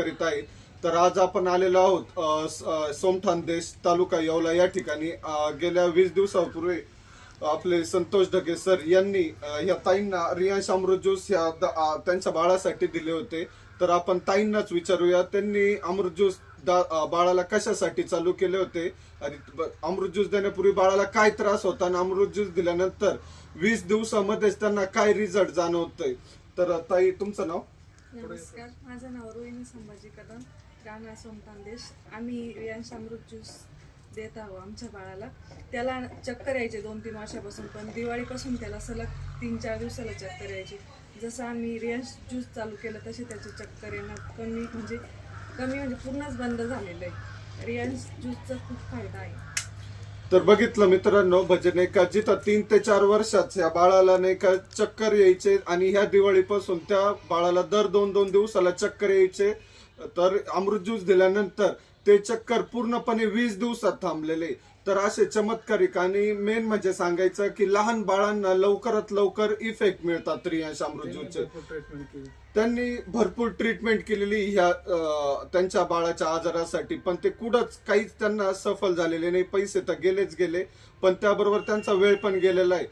करीत आहेत. तर आज आपण आलेलो आहोत अ, सोमठाण देश तालुका येवला या ठिकाणी. गेल्या वीस दिवसापूर्वी आपले संतोष ढगे सर यांनी या ताईंना रियांश अमृत ज्यूस या त्यांच्या बाळासाठी दिले होते. तर आपण ताईंनाच विचारूया त्यांनी अमृत ज्यूस बाळाला कशासाठी चालू केले होते? आणि अमृत ज्यूस देण्यापूर्वी बाळाला काय त्रास होता आणि अमृत ज्यूस दिल्यानंतर वीस दिवसामध्येच त्यांना काय रिझल्ट जाणवतोय? तर ताई तुमचं नाव? नमस्कार माझं नाव रोहिणी संभाजी कदम राणा सोमतांदेश आम्ही रियांश अमृत ज्यूस देत आहोत आमच्या बाळाला. त्याला चक्कर यायचे दोन तीन वर्षापासून पण दिवाळीपासून त्याला सलग तीन चार दिवसाला चक्कर यायची. जसं आम्ही रियांश ज्यूस चालू केलं तसे त्याचे चक्कर येणं कमी म्हणजे कमी म्हणजे पूर्णच बंद झालेलं आहे. रियांश ज्यूसचा खूप फायदा आहे. तर बघितलं मित्रांनो भजन नाही का जिथं तीन ते चार वर्षाच्या बाळाला नाही का चक्कर यायचे आणि ह्या दिवाळीपासून त्या बाळाला दर दोन दोन दिवसाला चक्कर यायचे. तर अमृत ज्यूस दिल्यानंतर ते चक्कर पूर्णपणे वीस दिवसात थांबलेले. तर असे चमत्कारिक आणि मेन म्हणजे सांगायचं की लहान बाळांना लवकरात लवकर इफेक्ट मिळतात केली. त्यांनी भरपूर ट्रीटमेंट केलेली ह्या त्यांच्या बाळाच्या आजारासाठी. पण ते कुठंच काहीच त्यांना सफल झालेले नाही. पैसे तर गेलेच गेले. पण त्याबरोबर त्यांचा वेळ पण गेलेला आहे.